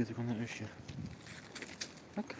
Тільки тако на ще. Так.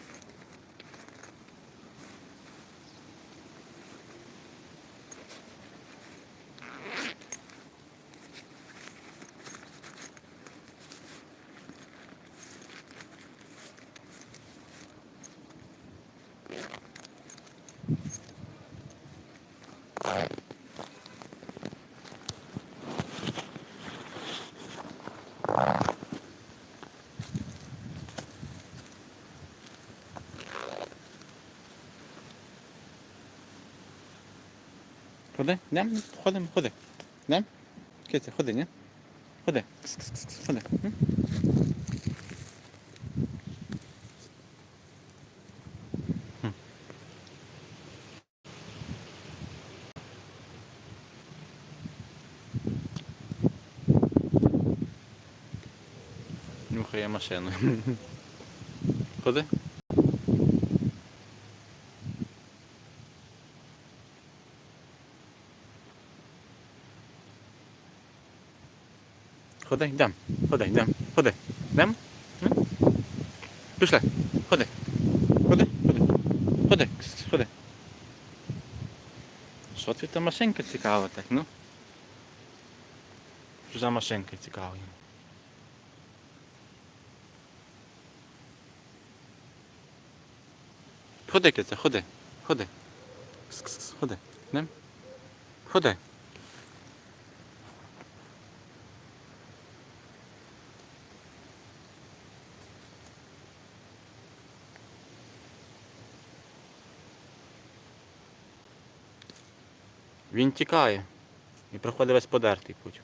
Ходи, йдем, ходимо, ходи. Йдем? Киця, ходи, ні? Ходи. Кс-кс-кс, Ходи. м? Хм. Нюхає машину. Ходи. Ходи, йдем. Ходи, йдем. Ходи. Йдем? М? Пішли. Ходи. Ходи, ходи. Ходи, ходи. Що це та машинка цікава так, ну? За машинка цікава? Ходи, киця, ходи. Ходи. Кс, кс, кс, Ходи. Йдем? Ходи. Він тікає і проходить весь подертий путь.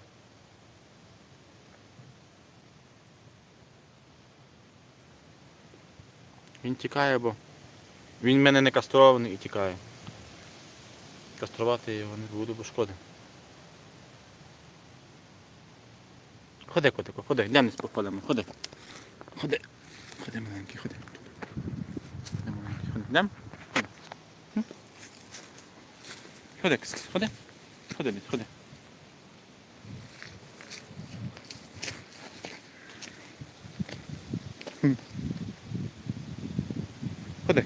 Він тікає, бо він в мене не кастрований і тікає. Каструвати його не буду, бо шкода. Ходи, котику, ходи, йдемо не походимо, ходи. Ходи. Ходи, маленький, ходи. Ходи, маленький, ходи. Йдемо? Ходи. М? Ходи, кс, кс, ходи. Ходи, дід, ходи. Хм. Ходи.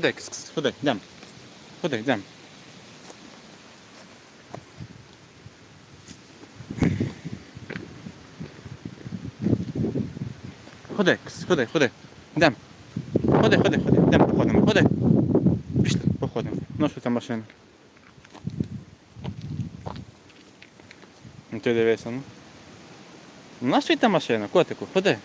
Ходи, ходи, йдем. Ходи, йдем. Ходи, ходи, ходи. Йдем. Ходи, ходи, ходи, йдем, походимо, ходи. Пішли, походимо. Ну що там машина? Ну ти дивися, ну. У нас та машина, котику, ходи.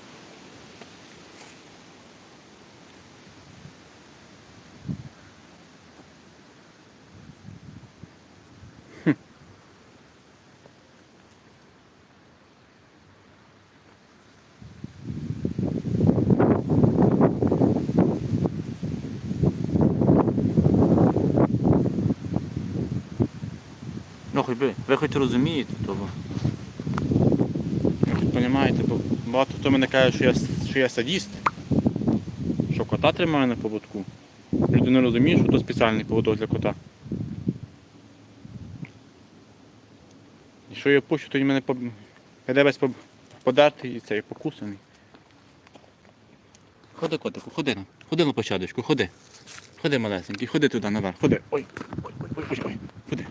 Ну, хоч би, розумієте того. Ви розумієте, бо багато хто мене каже, що я, що я садіст, що кота тримаю на поводку. Люди не розуміють, що то спеціальний поводок для кота. І що я пущу, то він мене весь поб... подертий і цей покусаний. Ходи, котику, ходи. на- Ходи на площадочку, ходи. Ходи, малесенький, ходи туди наверх, ходи. Ой, ой, ой, ой, ой. Ходи,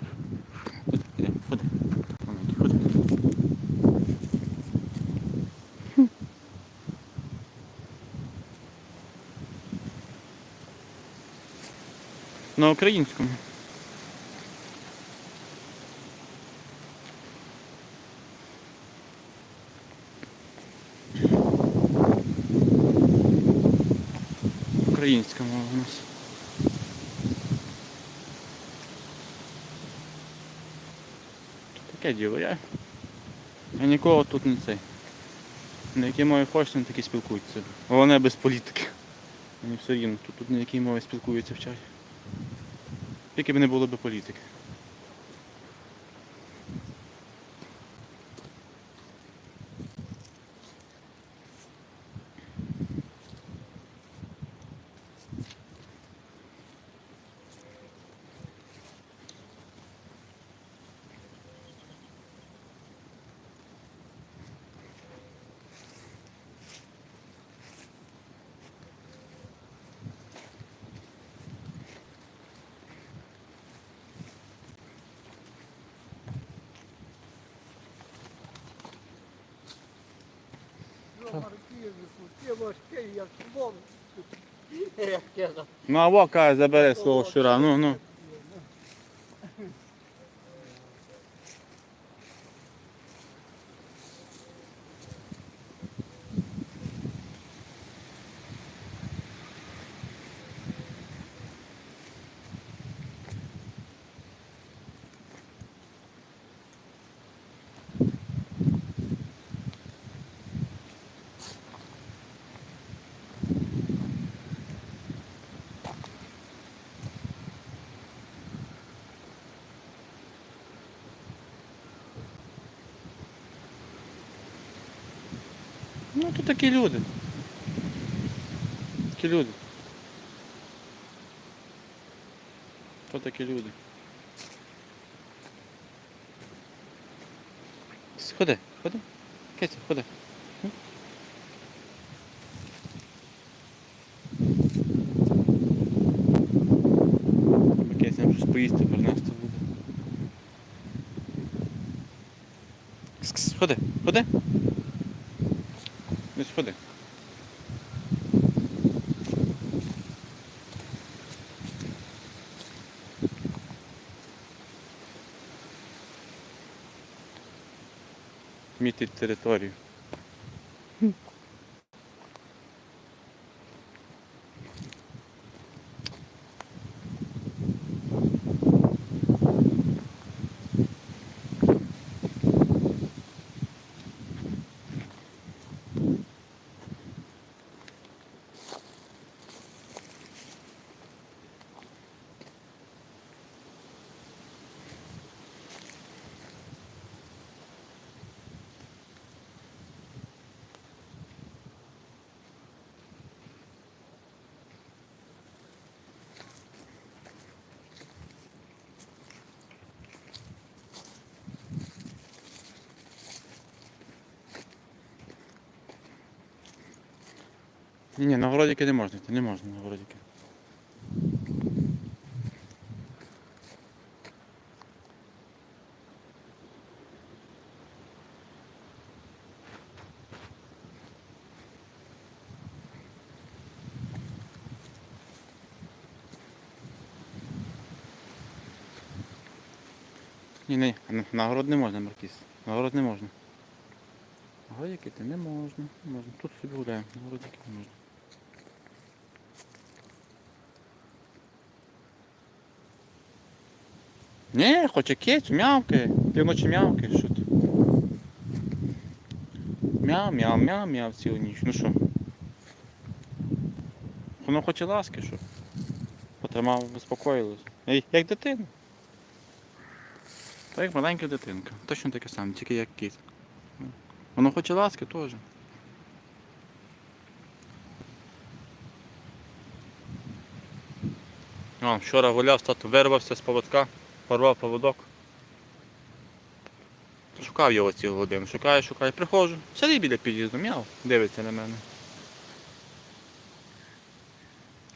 ходи. Маленький, ходи. Хм. На українському. Українська мова у нас. Таке діло, я. Я нікого тут не цей. На якій мові хочеш, на такі спілкуються. Головне без політики. Мені все рівно, тут, тут на якій мові спілкуються в чаті. Тільки б не було б політики. Ну а во забере свого щура. Ну, ну. Ну то такі люди. Такі люди. То такі люди. Ходи, ходи. Кися, ходи. М? Кися нам щось поїсти принести буде. Кс-кс, Ходи, ходи. Десь ходи. Мітить територію. Ні, на городики не можна, йти, не можна на городики. Ні, ні, на- на город не можна, Маркіс. На город не можна. На городики ти не можна. можна. Тут собі гуляємо, на городики не можна. Ні, хоче кицю, мявкає. Ти вночі мявкаєш, що ти? Мяу, мяу, мяу, мяу цілу ніч. Ну що? Воно хоче ласки, що? Потримав, заспокоїлося. Ей, Як дитина. Так як маленька дитинка. Точно таке саме, тільки як кіт. Воно хоче ласки теж. О, вчора гуляв, стату вирвався з поводка, порвав поводок. Шукав його цілу годину. Шукаю, шукаю, приходжу. Сидить біля під'їзду, м'яв, дивиться на мене.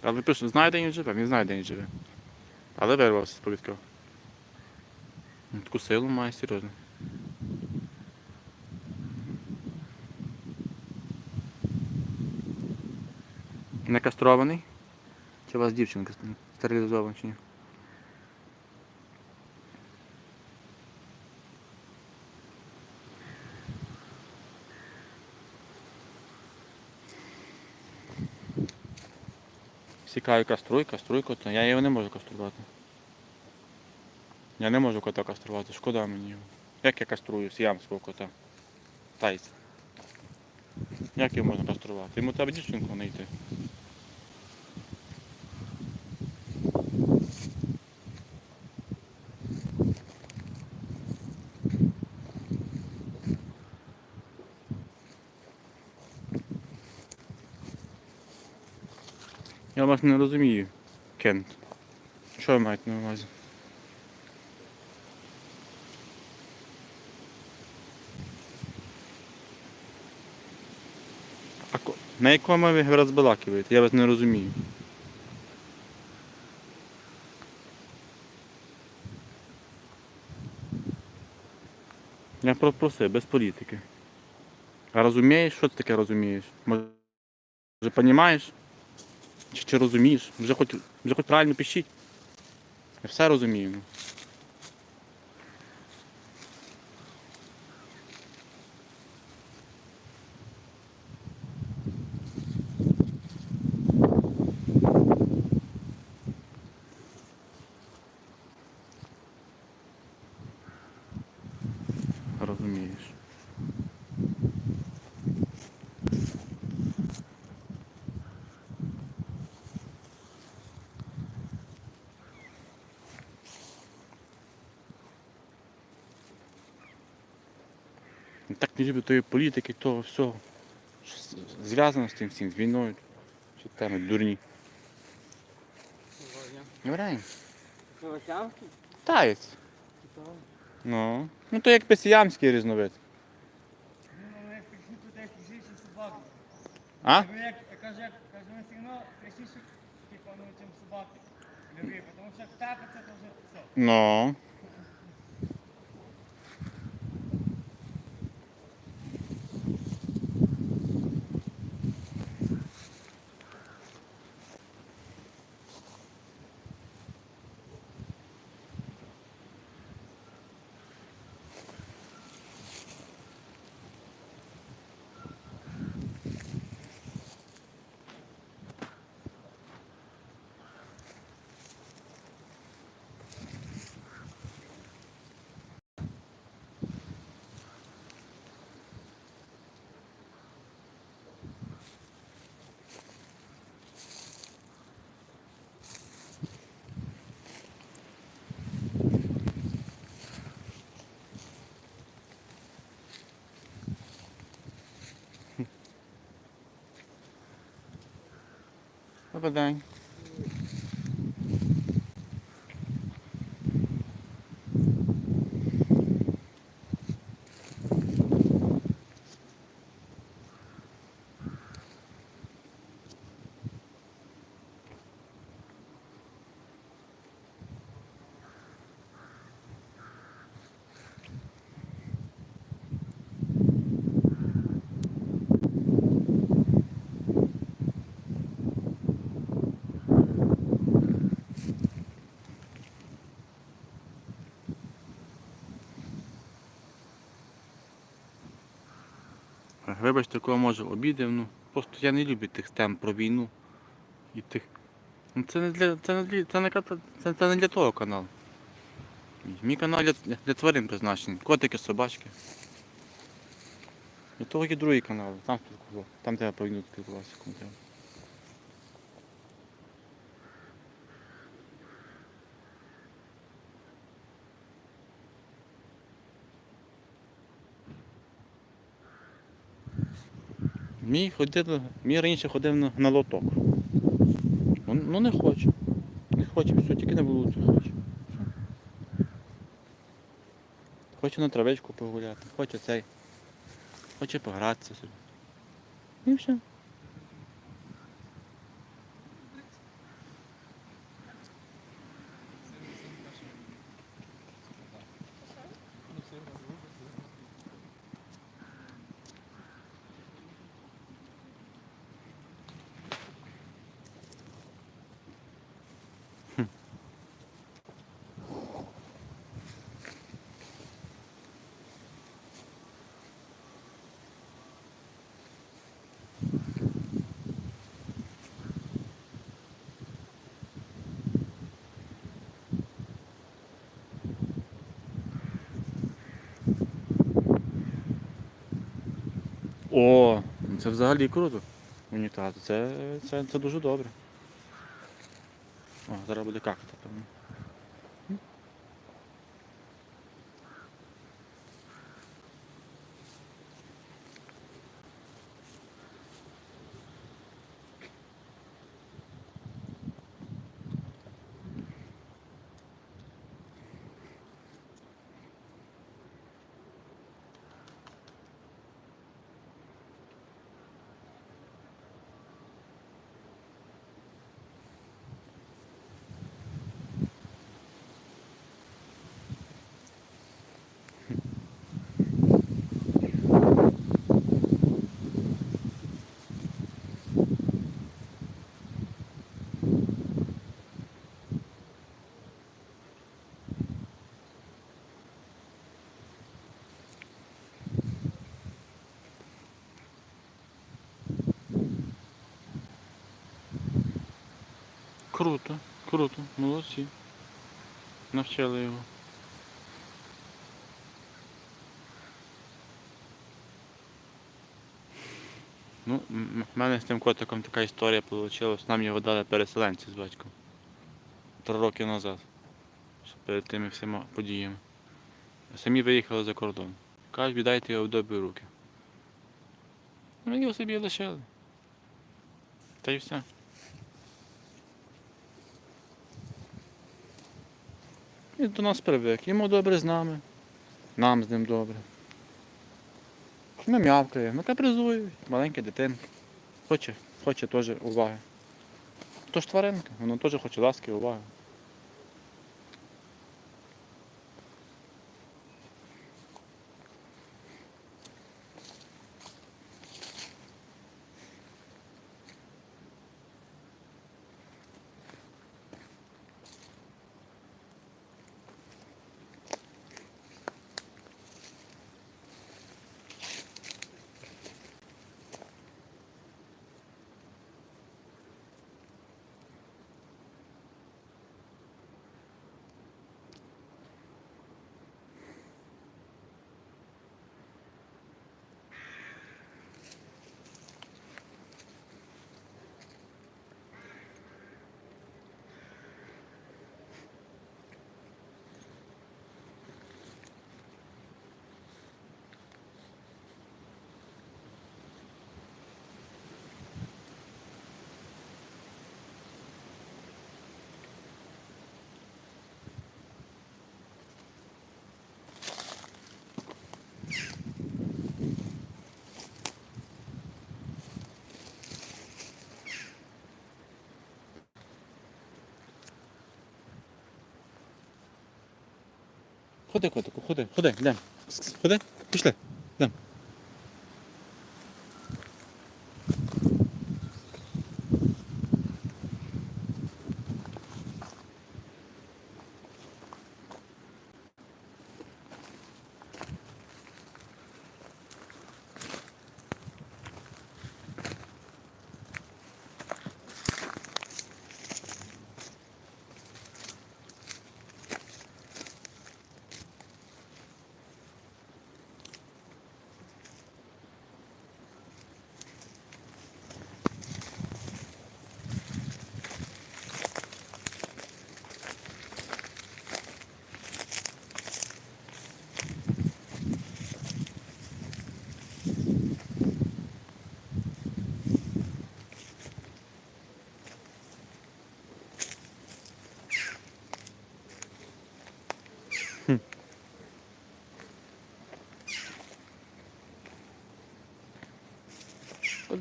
Але пишу, знає, де він живе, він знає, де він живе. Але вирвався з повідка. Ну, Таку силу має серйозно. Не кастрований? Чи у вас дівчинка стерилізована чи ні? Сікаю каструй, каструй кота. Я його не можу каструвати. Я не можу кота каструвати, шкода мені його. Як я каструю сіамського кота? Тайця. Як його можна каструвати? Йому треба дівчинку знайти. Я вас не розумію, Кент. Що ви маєте на увазі? А на якому мові ви розбалакуєте? Я вас не розумію. Я попросив, без політики. А розумієш, що ти таке розумієш? Може, розумієш? Чи, чи розумієш? Вже хоч, вже хоч правильно пишіть. Я все розумію. ну. Розумієш. Я Так не люблю тої політики, того всього. Що зв'язано з тим всім, з війною. Що теми дурні. Говори. Новосямський? Таєць. Ну. Ну то як песіямський різновид. Ну, як прийшли туди страшніше собаки. А? Як, я кажу, як, кажу, вони все одно страшніше, типу, ну, чим собаки. Льви, тому що як втепиться, то вже все. Ну. Добрий день. Вибачте, кого може обідав, ну просто я не люблю тих тем про війну і тих. Ну, це не для це не для це не, це, це не для того канал. Мій канал для, для тварин призначений. Котики, собачки. Для того є другий канал, там спілкував. Там треба про війну спілкуватися. Мій ходив, мій раніше ходив на, на лоток. Ну, ну не хоче. Не хоче, все, тільки на вулицю хоче. Хоче на травичку погуляти, хоче цей. Хоче погратися собі. І все. О, ну це взагалі круто. Унітаз. Це, це, це дуже добре. О, зараз буде какати, певно. Круто, круто, молодці. Навчили його. Ну, в мене з тим котиком така історія вийшла. Нам його дали переселенці з батьком. Три роки назад. Перед тими всіма подіями. Самі виїхали за кордон. Кажуть, віддайте його в добрі руки. Ми його собі лишили. Та й все. Він до нас привик. Йому добре з нами. Нам з ним добре. Ми м'явкаємо, ми капризує, маленька дитинка. Хоче, хоче теж уваги. То ж тваринка, воно теж хоче ласки, уваги. Ходи, котику, ходи, ходи, йдемо. Ходи, пішли, йдем.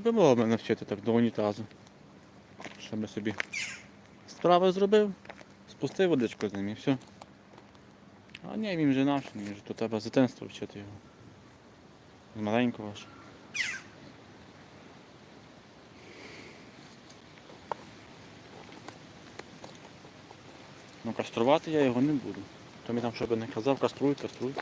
Би було мене навчити так до унітазу. Щоб я собі справи зробив, спустив водичку з ним і все. А ні, він вже наш, він вже то треба дитинства вчити його. З маленького ж. Ну каструвати я його не буду. То мені там, щоб не казав, каструй, каструй.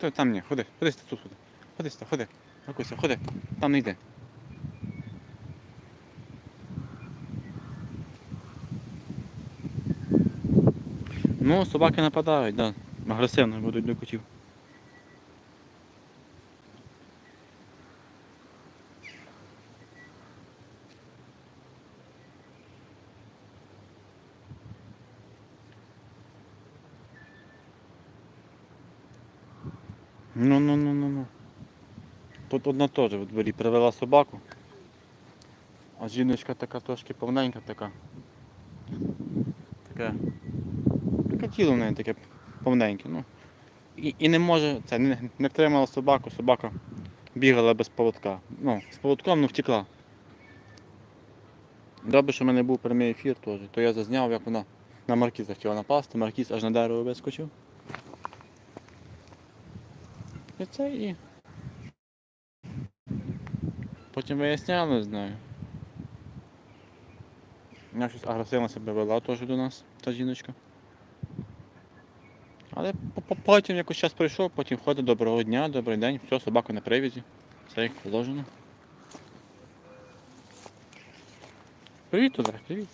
То там ні, ходи, ходи тут, ходи. Ходи, сюди, ходи. Ракуся, ходи. Там не йди. Ну, собаки нападають, да. Агресивно будуть до котів. Ну, ну, ну, ну, ну. Тут одна теж в дворі привела собаку. А жіночка така трошки повненька така. Таке. Таке тіло в неї таке повненьке. Ну. І, і не може, це не, не втримала собаку, собака бігала без поводка. Ну, з поводком ну, втекла. Добре, що в мене був прямий ефір теж, то я зазняв, як вона на маркіза хотіла напасти, маркіз аж на дерево вискочив. І це і. Потім виясняли, не знаю. Вона щось агресивно себе вела теж до нас, та жіночка. Але по- по- потім якось час пройшов, потім ходить доброго дня, добрий день, все, собака на привізі. Все як положено. Привіт, Олег, привіт.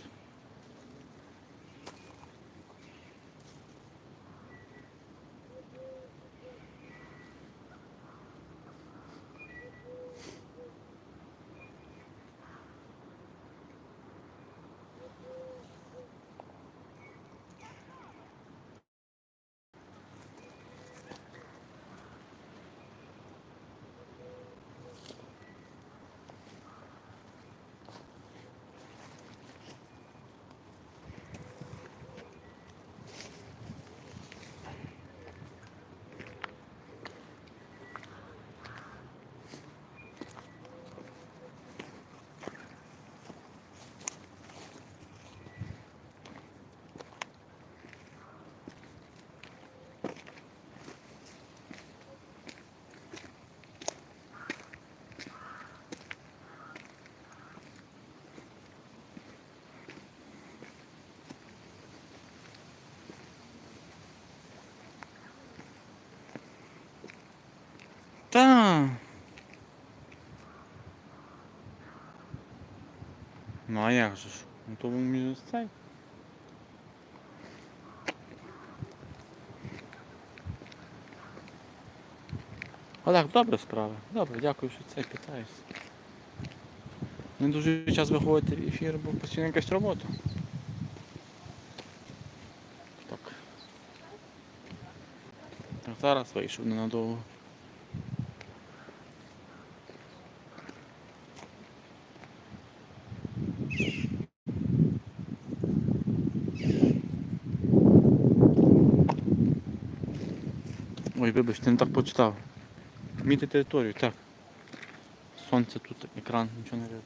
Та. Ну а як же ж? Ну то між цей. Олег, добре справа. Добре, дякую, що це питаєшся. Не дуже час виходити в ефір, бо постійно якась робота. Так. Так, зараз вийшов ненадовго. Вибачте, не так почитав. Міти територію, так. Сонце тут, екран, нічого не видно.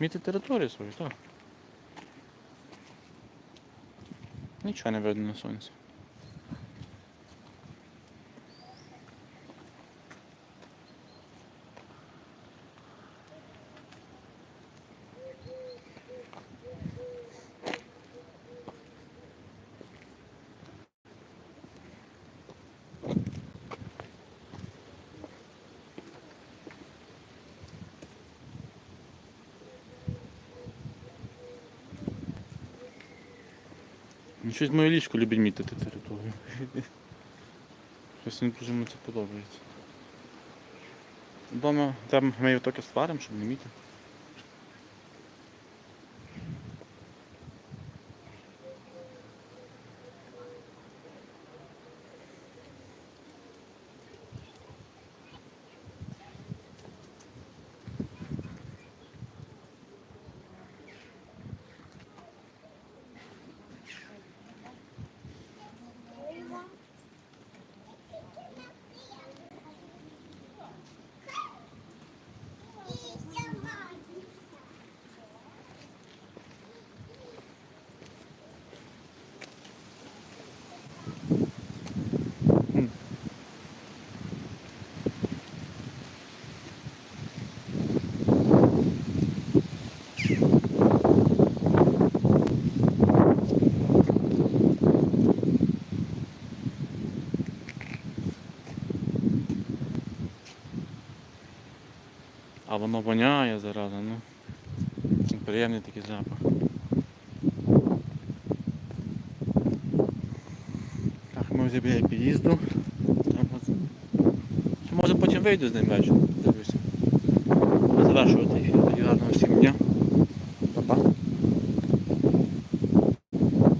Міти територію свою, так. Нічого не видно на сонці. Ну, Щось моє ліжко любить мітити територію. Щось не дуже мені це подобається. Вдома там ми його тільки сваримо, щоб не міти. воно воняє зараза, ну приємний такий запах. Так, ми вже біля під'їзду. Може потім вийду з ним вечором.